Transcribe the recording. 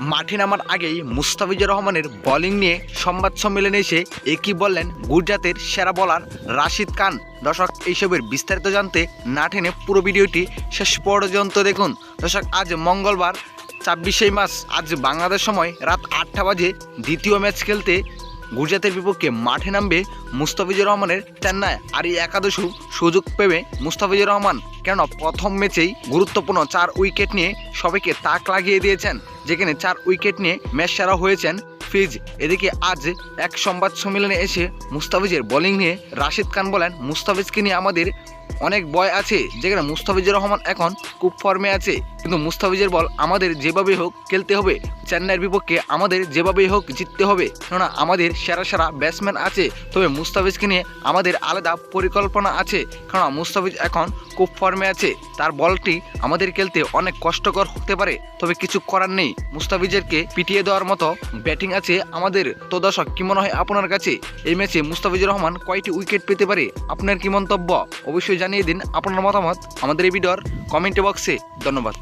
মাঠে নামার আগেই মুস্তাফিজুর রহমানের বলিং নিয়ে সংবাদ সম্মেলনে এসে একই বললেন গুজরাতের সেরা বলার রাশিদ খান। দর্শক, এইসবের বিস্তারিত জানতে না টেনে পুরো ভিডিওটি শেষ পর্যন্ত দেখুন। দর্শক, আজ মঙ্গলবার, ছাব্বিশে মাস আজ বাংলাদেশ সময় রাত আটটা বাজে দ্বিতীয় ম্যাচ খেলতে গুজরাতের বিপক্ষে মাঠে নামবে মুস্তাফিজুর রহমানের। চেন্নাই আর এই একাদশ সুযোগ পেবে মুস্তাফিজুর রহমান। কেন প্রথম ম্যাচেই গুরুত্বপূর্ণ চার উইকেট নিয়ে সবাইকে তাক লাগিয়ে দিয়েছেন, যেখানে চার উইকেট নিয়ে ম্যাচ সেরা হয়েছেন ফিজ। এদিকে আজ এক সংবাদ সম্মেলনে এসে মুস্তাফিজের বোলিং নিয়ে রাশিদ খান বলেন, মুস্তাফিজকে নিয়ে আমাদের অনেক বয় আছে যেখানে মুস্তাফিজুর রহমান এখন খুব ফর্মে আছে। কিন্তু মুস্তাফিজের বল আমাদের যেভাবেই হোক খেলতে হবে, চেন্নাইয়ের বিপক্ষে আমাদের যেভাবেই হোক জিততে হবে। কেননা আমাদের সেরা সেরা ব্যাটসম্যান আছে, তবে মুস্তাফিজকে নিয়ে আমাদের আলাদা পরিকল্পনা আছে। কেননা মুস্তাফিজ এখন খুব ফর্মে আছে, তার বলটি আমাদের খেলতে অনেক কষ্টকর হতে পারে, তবে কিছু করার নেই। মুস্তাফিজেরকে পিটিয়ে দেওয়ার মতো ব্যাটিং আছে আমাদের। তো দর্শক, কি মনে হয় আপনার কাছে? এই ম্যাচে মুস্তাফিজুর রহমান কয়টি উইকেট পেতে পারে? আপনার কি মন্তব্য? অবশ্যই জানিয়ে দিন আপনার মতামত আমাদের এই ভিডিওর কমেন্ট বক্সে। ধন্যবাদ।